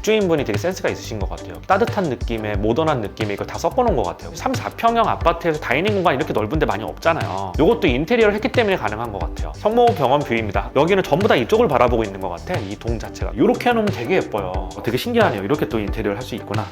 집주인분이 되게 센스가 있으신 것 같아요. 따뜻한 느낌의 모던한 느낌의 이걸 다 섞어놓은 것 같아요. 3, 4평형 아파트에서 다이닝 공간 이렇게 넓은데 많이 없잖아요. 이것도 인테리어를 했기 때문에 가능한 것 같아요. 성모 병원 뷰입니다. 여기는 전부 다 이쪽을 바라보고 있는 것 같아. 이 동 자체가. 이렇게 해놓으면 되게 예뻐요. 어, 되게 신기하네요. 이렇게 또 인테리어를 할 수 있구나.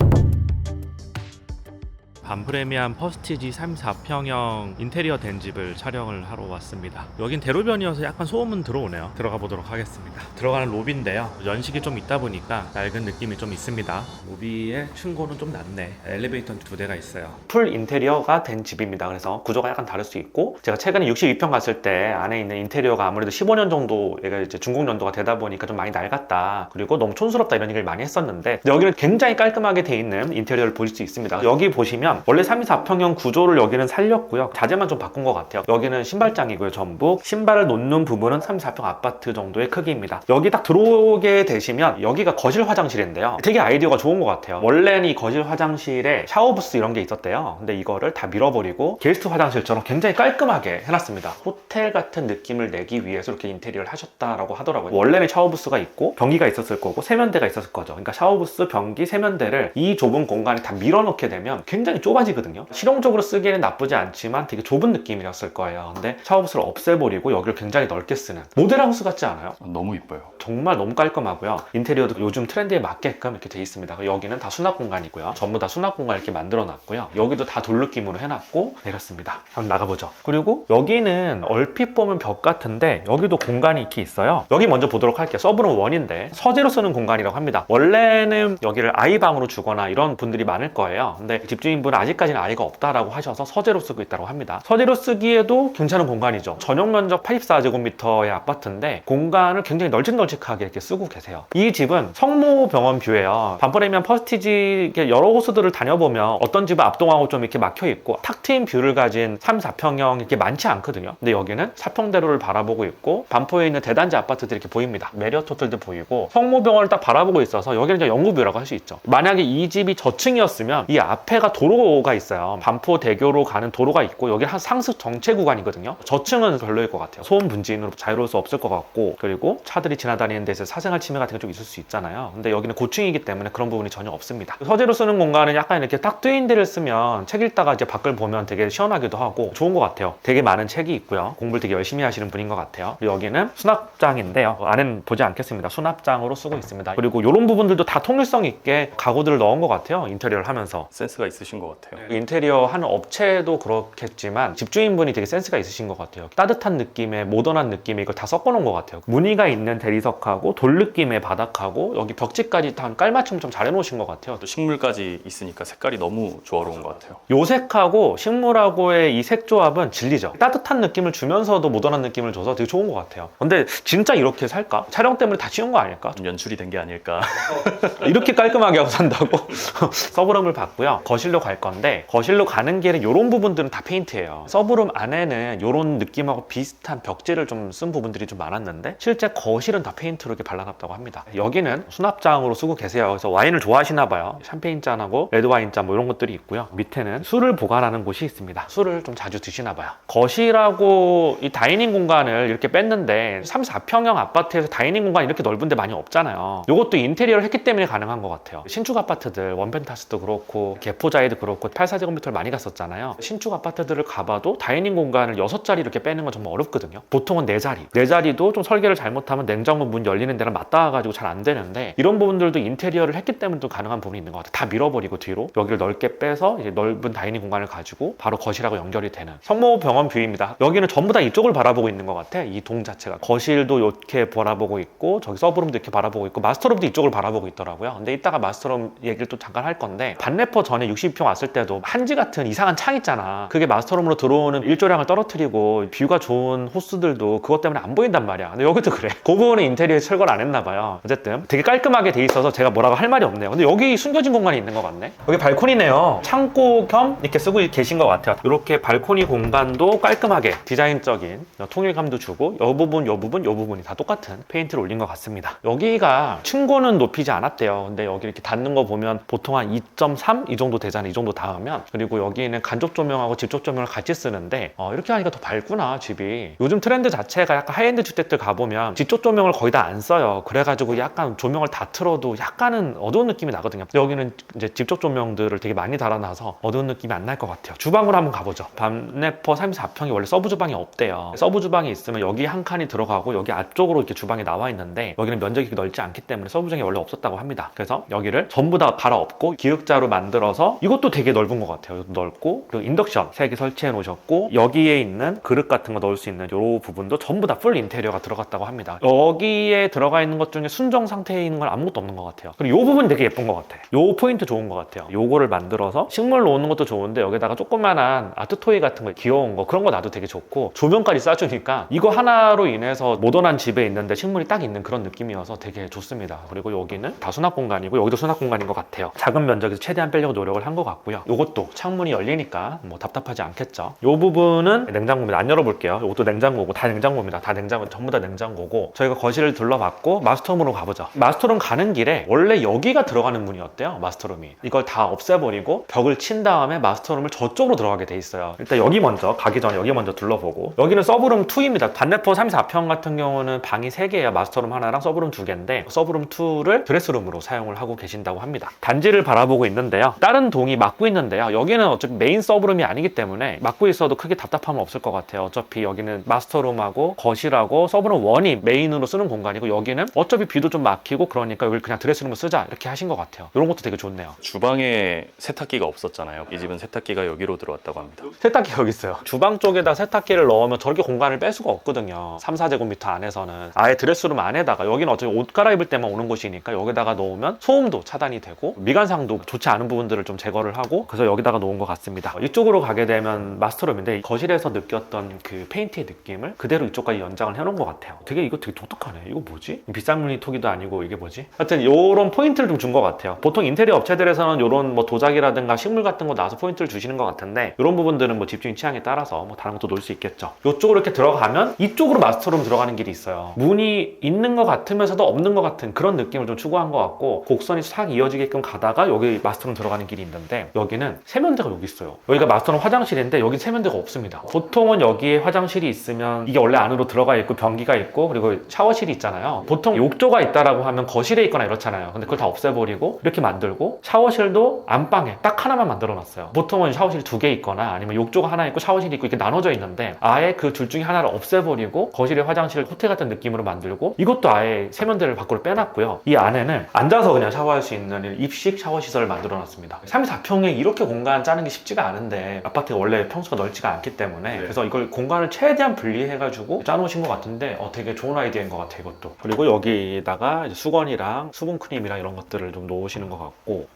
반프레미엄 퍼스티지 3, 4평형 인테리어 된 집을 촬영을 하러 왔습니다. 여긴 대로변이어서 약간 소음은 들어오네요. 들어가 보도록 하겠습니다. 들어가는 로비인데요. 연식이 좀 있다 보니까 낡은 느낌이 좀 있습니다. 로비의 층고는 좀 낮네. 엘리베이터 두 대가 있어요. 풀 인테리어가 된 집입니다. 그래서 구조가 약간 다를 수 있고 제가 최근에 62평 갔을 때 안에 있는 인테리어가 아무래도 15년 정도 얘가 이제 중국 연도가 되다 보니까 좀 많이 낡았다. 그리고 너무 촌스럽다 이런 얘기를 많이 했었는데 여기는 굉장히 깔끔하게 돼 있는 인테리어를 볼수 있습니다. 여기 보시면 원래 3, 2, 4평형 구조를 여기는 살렸고요. 자재만 좀 바꾼 것 같아요. 여기는 신발장이고요. 전부 신발을 놓는 부분은 3, 4평 아파트 정도의 크기입니다. 여기 딱 들어오게 되시면 여기가 거실 화장실인데요. 되게 아이디어가 좋은 것 같아요. 원래는 이 거실 화장실에 샤워 부스 이런 게 있었대요. 근데 이거를 다 밀어버리고 게스트 화장실처럼 굉장히 깔끔하게 해놨습니다. 호텔 같은 느낌을 내기 위해서 이렇게 인테리어를 하셨다라고 하더라고요. 원래는 샤워 부스가 있고 변기가 있었을 거고 세면대가 있었을 거죠. 그러니까 샤워 부스, 변기, 세면대를 이 좁은 공간에 다 밀어넣게 되면 굉장히 좁아지거든요. 실용적으로 쓰기에는 나쁘지 않지만 되게 좁은 느낌이었을 거예요. 근데 샤워부스를 없애버리고 여기를 굉장히 넓게 쓰는 모델하우스 같지 않아요? 너무 이뻐요. 정말 너무 깔끔하고요. 인테리어도 요즘 트렌드에 맞게끔 이렇게 돼 있습니다. 여기는 다 수납 공간이고요. 전부 다 수납 공간 이렇게 만들어 놨고요. 여기도 다 돌 느낌으로 해놨고 내렸습니다. 한번 나가보죠. 그리고 여기는 얼핏 보면 벽 같은데 여기도 공간이 이렇게 있어요. 여기 먼저 보도록 할게요. 서브룸 원인데 서재로 쓰는 공간이라고 합니다. 원래는 여기를 아이방으로 주거나 이런 분들이 많을 거예요. 근데 집주인분 은 아직까지는 아이가 없다라고 하셔서 서재로 쓰고 있다고 합니다. 서재로 쓰기에도 괜찮은 공간이죠. 전용 면적 84제곱미터의 아파트인데 공간을 굉장히 널찍널찍하게 이렇게 쓰고 계세요. 이 집은 성모 병원 뷰예요. 반포레미안 퍼스티지 여러 호수들을 다녀보면 어떤 집은 앞동하고 좀 이렇게 막혀 있고 탁 트인 뷰를 가진 3, 4평형 이렇게 많지 않거든요. 근데 여기는 사평대로를 바라보고 있고 반포에 있는 대단지 아파트들이 이렇게 보입니다. 메리어트 호텔도 보이고 성모병원을 딱 바라보고 있어서 여기는 이제 영구뷰라고 할 수 있죠. 만약에 이 집이 저층이었으면 이 앞에가 도로 가 있어요. 반포 대교로 가는 도로가 있고 여기 한 상습 정체 구간이거든요. 저층은 별로일 것 같아요. 소음 분진으로 자유로울 수 없을 것 같고 그리고 차들이 지나다니는 데서 사생활 침해 같은 게 좀 있을 수 있잖아요. 근데 여기는 고층이기 때문에 그런 부분이 전혀 없습니다. 서재로 쓰는 공간은 약간 이렇게 딱 뜨인 데를 쓰면 책 읽다가 이제 밖을 보면 되게 시원하기도 하고 좋은 것 같아요. 되게 많은 책이 있고요. 공부를 되게 열심히 하시는 분인 것 같아요. 여기는 수납장인데요. 안에는 보지 않겠습니다. 수납장으로 쓰고 있습니다. 그리고 이런 부분들도 다 통일성 있게 가구들을 넣은 것 같아요. 인테리어를 하면서. 센스가 있으신 것 같아요. 인테리어 하는 업체도 그렇겠지만 집주인분이 되게 센스가 있으신 것 같아요. 따뜻한 느낌의 모던한 느낌의 이걸 다 섞어놓은 것 같아요. 무늬가 있는 대리석하고 돌 느낌의 바닥하고 여기 벽지까지 다 깔맞춤 좀 잘 해놓으신 것 같아요. 또 식물까지 있으니까 색깔이 너무 조화로운 것 같아요. 요색하고 식물하고의 이 색 조합은 진리죠. 따뜻한 느낌을 주면서도 모던한 느낌을 줘서 되게 좋은 것 같아요. 근데 진짜 이렇게 살까? 촬영 때문에 다 치운 거 아닐까? 좀 연출이 된 게 아닐까. 이렇게 깔끔하게 하고 산다고? 서브룸을 봤고요. 거실로 갈 건데 거실로 가는 길에 이런 부분들은 다 페인트예요. 서브룸 안에는 이런 느낌하고 비슷한 벽지를 좀 쓴 부분들이 좀 많았는데 실제 거실은 다 페인트로 이렇게 발라놨다고 합니다. 여기는 수납장으로 쓰고 계세요. 그래서 와인을 좋아하시나 봐요. 샴페인 잔하고 레드 와인 잔 뭐 이런 것들이 있고요. 밑에는 술을 보관하는 곳이 있습니다. 술을 좀 자주 드시나 봐요. 거실하고 이 다이닝 공간을 이렇게 뺐는데 3, 4평형 아파트에서 다이닝 공간 이렇게 넓은데 많이 없잖아요. 이것도 인테리어를 했기 때문에 가능한 것 같아요. 신축 아파트들 원펜타스도 그렇고 개포자이도 그렇고 84제곱미터를 많이 갔었잖아요. 신축 아파트들을 가봐도 다이닝 공간을 6자리 이렇게 빼는 건 정말 어렵거든요. 보통은 4자리. 4자리도 좀 설계를 잘못하면 냉장고 문 열리는 데랑 맞닿아가지고 잘 안 되는데 이런 부분들도 인테리어를 했기 때문에 또 가능한 부분이 있는 것 같아요. 다 밀어버리고 뒤로 여기를 넓게 빼서 이제 넓은 다이닝 공간을 가지고 바로 거실하고 연결이 되는 성모 병원 뷰입니다. 여기는 전부 다 이쪽을 바라보고 있는 것 같아. 이 동 자체가 거실도 이렇게 바라보고 있고 저기 서브룸도 이렇게 바라보고 있고 마스터룸도 이쪽을 바라보고 있더라고요. 근데 이따가 마스터룸 얘기를 또 잠깐 할 건데 반래퍼 전에 60평 왔을 때도 한지 같은 이상한 창 있잖아. 그게 마스터룸으로 들어오는 일조량을 떨어뜨리고 뷰가 좋은 호스들도 그것 때문에 안 보인단 말이야. 근데 여기도 그래. 그 부분은 인테리어 철거를 안 했나 봐요. 어쨌든 되게 깔끔하게 돼 있어서 제가 뭐라고 할 말이 없네요. 근데 여기 숨겨진 공간이 있는 것 같네. 여기 발코니네요. 창고 겸 이렇게 쓰고 계신 것 같아요. 이렇게 발코니 공간도 깔끔하게 디자인적인 통일감도 주고 이 부분, 이 부분, 이 부분이 다 똑같은 페인트를 올린 것 같습니다. 여기가 층고는 높이지 않았대요. 근데 여기 이렇게 닿는 거 보면 보통 한 2.3 이 정도 되잖아요. 이 정도 정도 닿으면 그리고 여기는 간접 조명하고 직접 조명을 같이 쓰는데 어, 이렇게 하니까 더 밝구나 집이. 요즘 트렌드 자체가 약간 하이엔드 주택들 가보면 직접 조명을 거의 다 안 써요. 그래가지고 약간 조명을 다 틀어도 약간은 어두운 느낌이 나거든요. 여기는 이제 직접 조명들을 되게 많이 달아놔서 어두운 느낌이 안 날 것 같아요. 주방으로 한번 가보죠. 밤네퍼 34평이 원래 서브 주방이 없대요. 서브 주방이 있으면 여기 한 칸이 들어가고 여기 앞쪽으로 이렇게 주방이 나와 있는데 여기는 면적이 넓지 않기 때문에 서브 주방이 원래 없었다고 합니다. 그래서 여기를 전부 다 갈아엎고 기역자로 만들어서 이것도 되게 넓은 것 같아요. 넓고 그리고 인덕션 3개 설치해 놓으셨고 여기에 있는 그릇 같은 거 넣을 수 있는 이 부분도 전부 다 풀 인테리어가 들어갔다고 합니다. 여기에 들어가 있는 것 중에 순정 상태에 있는 건 아무것도 없는 것 같아요. 그리고 이 부분 되게 예쁜 것 같아. 요 포인트 좋은 것 같아요. 요거를 만들어서 식물 놓는 것도 좋은데 여기다가 조그만한 아트 토이 같은 거 귀여운 거 그런 거 놔도 되게 좋고 조명까지 쏴주니까 이거 하나로 인해서 모던한 집에 있는데 식물이 딱 있는 그런 느낌이어서 되게 좋습니다. 그리고 여기는 다 수납 공간이고 여기도 수납 공간인 것 같아요. 작은 면적에서 최대한 빼려고 노력을 한 것 같고 요. 요것도 창문이 열리니까 뭐 답답하지 않겠죠. 요 부분은 냉장고입니다. 안 열어볼게요. 요것도 냉장고고 다 냉장고입니다. 다 냉장고 전부 다 냉장고고. 저희가 거실을 둘러봤고 마스터룸으로 가보죠. 마스터룸 가는 길에 원래 여기가 들어가는 문이었대요 마스터룸이. 이걸 다 없애버리고 벽을 친 다음에 마스터룸을 저쪽으로 들어가게 돼 있어요. 일단 여기 먼저 가기 전에 여기 먼저 둘러보고. 여기는 서브룸 2입니다. 단내포 34평 같은 경우는 방이 3개예요. 마스터룸 하나랑 서브룸 2개인데 서브룸 2를 드레스룸으로 사용을 하고 계신다고 합니다. 단지를 바라보고 있는데요. 다른 동이 막고 있는데요 여기는 어차피 메인 서브룸이 아니기 때문에 막고 있어도 크게 답답함은 없을 것 같아요 어차피 여기는 마스터룸하고 거실하고 서브룸 1이 메인으로 쓰는 공간이고 여기는 어차피 비도 좀 막히고 그러니까 여기 그냥 드레스룸을 쓰자 이렇게 하신 것 같아요 이런 것도 되게 좋네요 주방에 세탁기가 없었잖아요. 이 집은 세탁기가 여기로 들어왔다고 합니다. 세탁기 여기 있어요. 주방 쪽에다 세탁기를 넣으면 저렇게 공간을 뺄 수가 없거든요. 3, 4제곱미터 안에서는 아예 드레스룸 안에다가 여기는 어차피 옷 갈아입을 때만 오는 곳이니까 여기다가 놓으면 소음도 차단이 되고 미관상도 좋지 않은 부분들을 좀 제거를 하고 그래서 여기다가 놓은 것 같습니다. 이쪽으로 가게 되면 마스터룸인데 거실에서 느꼈던 그 페인트의 느낌을 그대로 이쪽까지 연장을 해놓은 것 같아요. 되게 이거 되게 독특하네. 이거 뭐지? 비싼 무늬 토기도 아니고 이게 뭐지? 하여튼 이런 포인트를 좀 준 것 같아요. 보통 인테리어 업체들에서는 이런 뭐 도자기라든가 식물 같은 거 놔서 포인트를 주시는 것 같은데 이런 부분들은 뭐 집주인 취향에 따라서 뭐 다른 것도 놓을 수 있겠죠. 이쪽으로 이렇게 들어가면 이쪽으로 마스터룸 들어가는 길이 있어요. 문이 있는 것 같으면서도 없는 것 같은 그런 느낌을 좀 추구한 것 같고 곡선이 싹 이어지게끔 가다가 여기 마스터룸 들어가는 길이 있는데 여기는 세면대가 여기 있어요. 여기가 마스터룸 화장실인데 여기 세면대가 없습니다. 보통은 여기에 화장실이 있으면 이게 원래 안으로 들어가 있고 변기가 있고 그리고 샤워실이 있잖아요. 보통 욕조가 있다라고 하면 거실에 있거나 이렇잖아요. 근데 그걸 다 없애버리고 이렇게 만들고 샤워실도 안방에 딱 하나만 만들어 놨어요. 보통은 샤워실 두 개 있거나 아니면 욕조가 하나 있고 샤워실이 있고 이렇게 나눠져 있는데 아예 그 둘 중에 하나를 없애버리고 거실에 화장실 호텔 같은 느낌으로 만들고 이것도 아예 세면대를 밖으로 빼놨고요. 이 안에는 앉아서 그냥 샤워할 수 있는 입식 샤워 시설을 만들어 놨습니다. 34평 에 이렇게 공간 짜는 게 쉽지가 않은데 아파트가 원래 평수가 넓지가 않기 때문에 그래서 이걸 공간을 최대한 분리해가지고 짜놓으신 것 같은데 어, 되게 좋은 아이디어인 것 같아요 이것도. 그리고 여기다가 이제 수건이랑 수분 크림이랑 이런 것들을 좀 놓으시는 것 같고.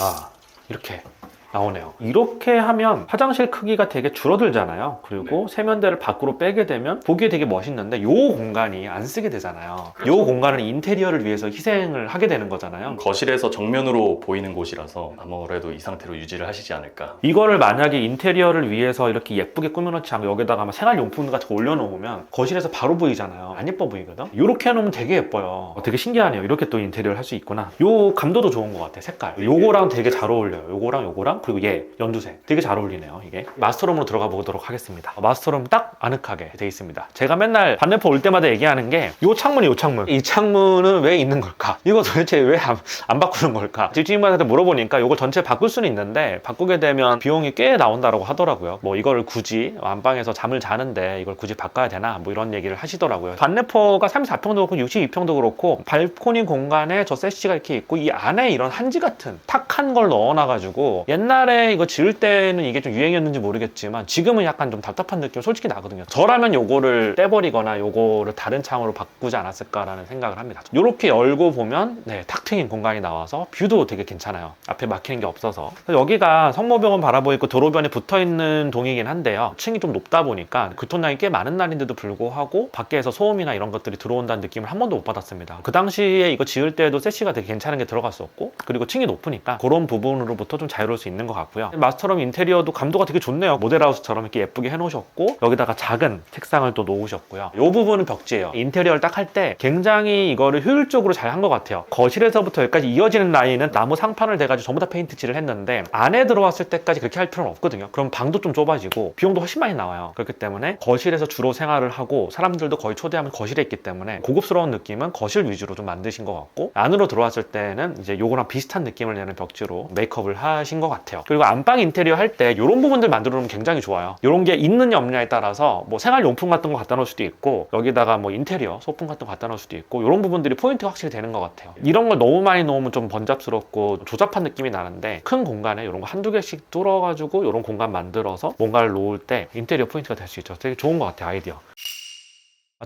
아 이렇게 나오네요. 이렇게 하면 화장실 크기가 되게 줄어들잖아요. 그리고 세면대를 밖으로 빼게 되면 보기에 되게 멋있는데 요 공간이 안 쓰게 되잖아요. 요 공간은 인테리어를 위해서 희생을 하게 되는 거잖아요. 거실에서 정면으로 보이는 곳이라서 아무래도 이 상태로 유지를 하시지 않을까. 이거를 만약에 인테리어를 위해서 이렇게 예쁘게 꾸며놓지 않고 여기다가 막 생활용품 같은 거 올려놓으면 거실에서 바로 보이잖아요. 안 예뻐 보이거든? 이렇게 해놓으면 되게 예뻐요. 어, 되게 신기하네요. 이렇게 또 인테리어를 할 수 있구나. 요 감도도 좋은 것 같아, 색깔. 요거랑 되게 잘 어울려요. 요거랑 요거랑 그리고 얘 연두색. 되게 잘 어울리네요, 이게. 마스터룸으로 들어가 보도록 하겠습니다. 마스터룸 딱 아늑하게 돼 있습니다. 제가 맨날 반대포 올 때마다 얘기하는 게요 창문이 요 창문. 이 창문은 왜 있는 걸까? 이거 도대체 왜안 바꾸는 걸까? 집주인분한테 물어보니까 이걸 전체 바꿀 수는 있는데 바꾸게 되면 비용이 꽤 나온다고 하더라고요. 뭐 이걸 굳이 안방에서 잠을 자는데 이걸 굳이 바꿔야 되나? 뭐 이런 얘기를 하시더라고요. 반내포가 34평도 그렇고 62평도 그렇고 발코니 공간에 저 세시가 이렇게 있고 이 안에 이런 한지 같은 탁한 걸 넣어놔가지고 옛날 에 이거 지을 때는 이게 좀 유행이었는지 모르겠지만 지금은 약간 좀 답답한 느낌 솔직히 나거든요. 저라면 요거를 떼버리거나 요거를 다른 창으로 바꾸지 않았을까라는 생각을 합니다. 이렇게 열고 보면 네, 탁 트인 공간이 나와서 뷰도 되게 괜찮아요. 앞에 막히는 게 없어서 여기가 성모병원 바라보고 있고 도로변에 붙어 있는 동이긴 한데요. 층이 좀 높다 보니까 교통량이 꽤 많은 날인데도 불구하고 밖에서 소음이나 이런 것들이 들어온다는 느낌을 한 번도 못 받았습니다. 그 당시에 이거 지을 때도 세시가 되게 괜찮은 게 들어갔었고 그리고 층이 높으니까 그런 부분으로부터 좀 자유로울 수 있는 있는 것 같고요. 마스터룸 인테리어도 감도가 되게 좋네요. 모델하우스처럼 이렇게 예쁘게 해놓으셨고 여기다가 작은 책상을 또 놓으셨고요. 이 부분은 벽지예요. 인테리어를 딱 할 때 굉장히 이거를 효율적으로 잘 한 것 같아요. 거실에서부터 여기까지 이어지는 라인은 나무 상판을 대가지고 전부 다 페인트 칠을 했는데 안에 들어왔을 때까지 그렇게 할 필요는 없거든요. 그럼 방도 좀 좁아지고 비용도 훨씬 많이 나와요. 그렇기 때문에 거실에서 주로 생활을 하고 사람들도 거의 초대하면 거실에 있기 때문에 고급스러운 느낌은 거실 위주로 좀 만드신 것 같고 안으로 들어왔을 때는 이제 요거랑 비슷한 느낌을 내는 벽지로 메이크업을 하신 것 같아요. 그리고 안방 인테리어 할 때 이런 부분들 만들어 놓으면 굉장히 좋아요. 이런 게 있느냐 없느냐에 따라서 뭐 생활용품 같은 거 갖다 놓을 수도 있고 여기다가 뭐 인테리어 소품 같은 거 갖다 놓을 수도 있고 이런 부분들이 포인트가 확실히 되는 것 같아요. 이런 걸 너무 많이 놓으면 좀 번잡스럽고 조잡한 느낌이 나는데 큰 공간에 이런 거 한두 개씩 뚫어가지고 이런 공간 만들어서 뭔가를 놓을 때 인테리어 포인트가 될 수 있죠. 되게 좋은 것 같아요 아이디어.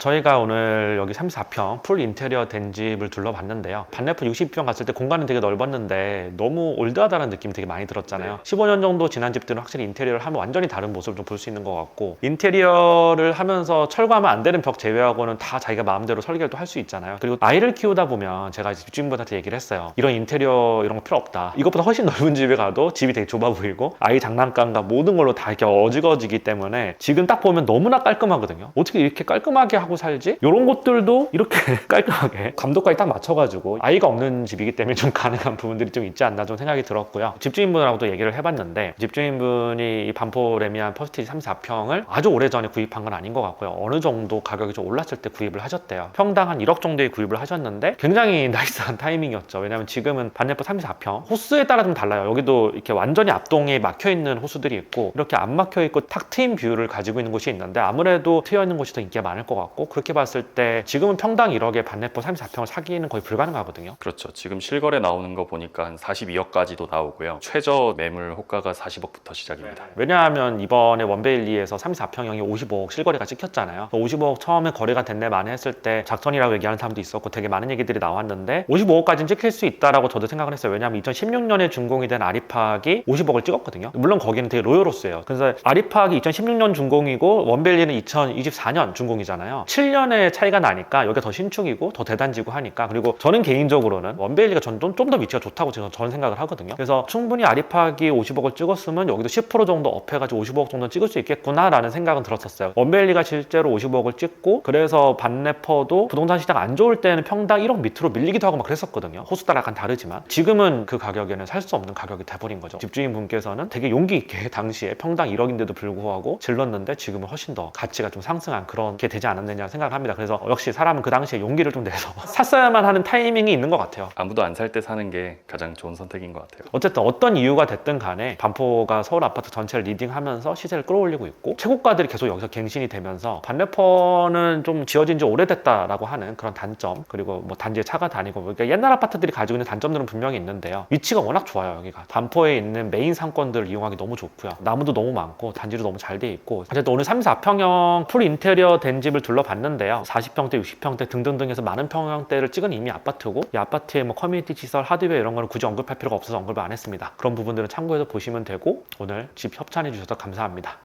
저희가 오늘 여기 34평 풀 인테리어 된 집을 둘러봤는데요. 반래프 60평 갔을 때 공간은 되게 넓었는데 너무 올드하다는 느낌이 되게 많이 들었잖아요. 15년 정도 지난 집들은 확실히 인테리어를 하면 완전히 다른 모습을 좀 볼 수 있는 것 같고 인테리어를 하면서 철거하면 안 되는 벽 제외하고는 다 자기가 마음대로 설계를 또 할 수 있잖아요. 그리고 아이를 키우다 보면 제가 집주인분한테 얘기를 했어요. 이런 인테리어 이런 거 필요 없다. 이것보다 훨씬 넓은 집에 가도 집이 되게 좁아 보이고 아이 장난감과 모든 걸로 다 이렇게 어지거지기 때문에 지금 딱 보면 너무나 깔끔하거든요. 어떻게 이렇게 깔끔하게 하고 살지? 이런 것들도 이렇게 깔끔하게 감독까지 딱 맞춰가지고 아이가 없는 집이기 때문에 좀 가능한 부분들이 좀 있지 않나 좀 생각이 들었고요. 집주인분하고도 얘기를 해봤는데 집주인분이 이 반포 레미안 퍼스티지 34평을 아주 오래전에 구입한 건 아닌 것 같고요. 어느 정도 가격이 좀 올랐을 때 구입을 하셨대요. 평당 한 1억 정도에 구입을 하셨는데 굉장히 나이스한 타이밍이었죠. 왜냐면 지금은 반네포 34평 호수에 따라 좀 달라요. 여기도 이렇게 완전히 앞동에 막혀 있는 호수들이 있고 이렇게 안 막혀 있고 탁 트인 뷰를 가지고 있는 곳이 있는데 아무래도 트여 있는 곳이 더 인기가 많을 것 같고 그렇게 봤을 때 지금은 평당 1억에 반네포 34평을 사기는 거의 불가능하거든요. 그렇죠. 지금 실거래 나오는 거 보니까 한 42억까지도 나오고요. 최저 매물 호가가 40억부터 시작입니다. 왜냐하면 이번에 원베일리에서 34평형이 55억 실거래가 찍혔잖아요. 55억 처음에 거래가 됐네 많이 했을 때 작전이라고 얘기하는 사람도 있었고 되게 많은 얘기들이 나왔는데 55억까지는 찍힐 수 있다라고 저도 생각을 했어요. 왜냐하면 2016년에 준공이 된 아리팍이 50억을 찍었거든요. 물론 거기는 되게 로열호스예요. 그래서 아리팍이 2016년 준공이고 원베일리는 2024년 준공이잖아요. 7년의 차이가 나니까 여기가 더 신축이고 더 대단지고 하니까 그리고 저는 개인적으로는 원베일리가 좀더 위치가 좋다고 저는 생각을 하거든요. 그래서 충분히 아리팍이 50억을 찍었으면 여기도 10% 정도 업해가지고 55억 정도 찍을 수 있겠구나라는 생각은 들었었어요. 원베일리가 실제로 55억을 찍고 그래서 반네퍼도 부동산 시장 안 좋을 때는 평당 1억 밑으로 밀리기도 하고 막 그랬었거든요. 호수 따라 약간 다르지만 지금은 그 가격에는 살 수 없는 가격이 돼버린 거죠. 집주인 분께서는 되게 용기 있게 당시에 평당 1억인데도 불구하고 질렀는데 지금은 훨씬 더 가치가 좀 상승한 그런 게 되지 않았 느냐 생각을 합니다. 그래서 역시 사람은 그 당시에 용기를 좀 내서 샀어야만 하는 타이밍이 있는 것 같아요. 아무도 안 살 때 사는 게 가장 좋은 선택인 것 같아요. 어쨌든 어떤 이유가 됐든 간에 반포가 서울 아파트 전체를 리딩하면서 시세를 끌어올리고 있고 최고가들이 계속 여기서 갱신이 되면서 반대퍼는 좀 지어진 지 오래됐다라고 하는 그런 단점 그리고 뭐 단지에 차가 다니고 그러니까 옛날 아파트들이 가지고 있는 단점들은 분명히 있는데요 위치가 워낙 좋아요 여기가 반포에 있는 메인 상권들을 이용하기 너무 좋고요 나무도 너무 많고 단지도 너무 잘 돼 있고 어쨌든 오늘 34평형 풀 인테리어 된 집을 둘 러봤는데요. 40평대 60평대 등등등 해서 많은 평형대를 찍은 이미 아파트고 이 아파트의 뭐 커뮤니티 시설 하드웨어 이런 거는 굳이 언급할 필요가 없어서 언급을 안 했습니다. 그런 부분들은 참고해서 보시면 되고 오늘 집 협찬해 주셔서 감사합니다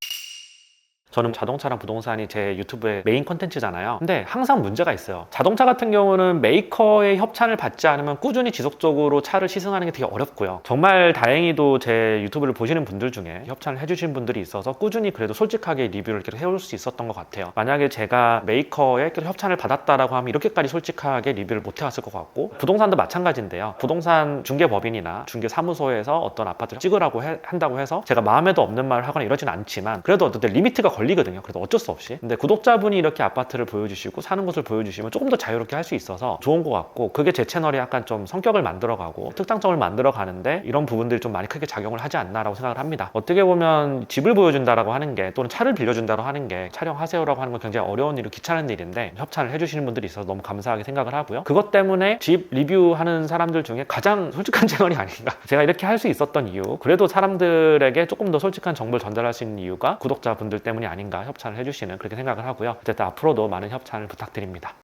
저는 자동차랑 부동산이 제 유튜브의 메인 컨텐츠잖아요. 근데 항상 문제가 있어요. 자동차 같은 경우는 메이커의 협찬을 받지 않으면 꾸준히 지속적으로 차를 시승하는 게 되게 어렵고요. 정말 다행히도 제 유튜브를 보시는 분들 중에 협찬을 해주신 분들이 있어서 꾸준히 그래도 솔직하게 리뷰를 계속 해올 수 있었던 것 같아요. 만약에 제가 메이커의 협찬을 받았다라고 하면 이렇게까지 솔직하게 리뷰를 못 해왔을 것 같고 부동산도 마찬가지인데요. 부동산 중개법인이나 중개사무소에서 어떤 아파트를 찍으라고 해- 한다고 해서 제가 마음에도 없는 말을 하거나 이러진 않지만 그래도 어떤 리미트가 걸리거든요. 그래도 어쩔 수 없이. 근데 구독자분이 이렇게 아파트를 보여주시고 사는 곳을 보여주시면 조금 더 자유롭게 할 수 있어서 좋은 것 같고 그게 제 채널이 약간 좀 성격을 만들어가고 특장점을 만들어가는데 이런 부분들이 좀 많이 크게 작용을 하지 않나라고 생각을 합니다. 어떻게 보면 집을 보여준다라고 하는 게 또는 차를 빌려준다고 하는 게 촬영하세요라고 하는 건 굉장히 어려운 일이고 귀찮은 일인데 협찬을 해주시는 분들이 있어서 너무 감사하게 생각을 하고요. 그것 때문에 집 리뷰하는 사람들 중에 가장 솔직한 채널이 아닌가. 제가 이렇게 할 수 있었던 이유 그래도 사람들에게 조금 더 솔직한 정보를 전달할 수 있는 이유가 구독자분들 때문이 아닌가 협찬을 해주시는 그렇게 생각을 하고요. 어쨌든 앞으로도 많은 협찬을 부탁드립니다.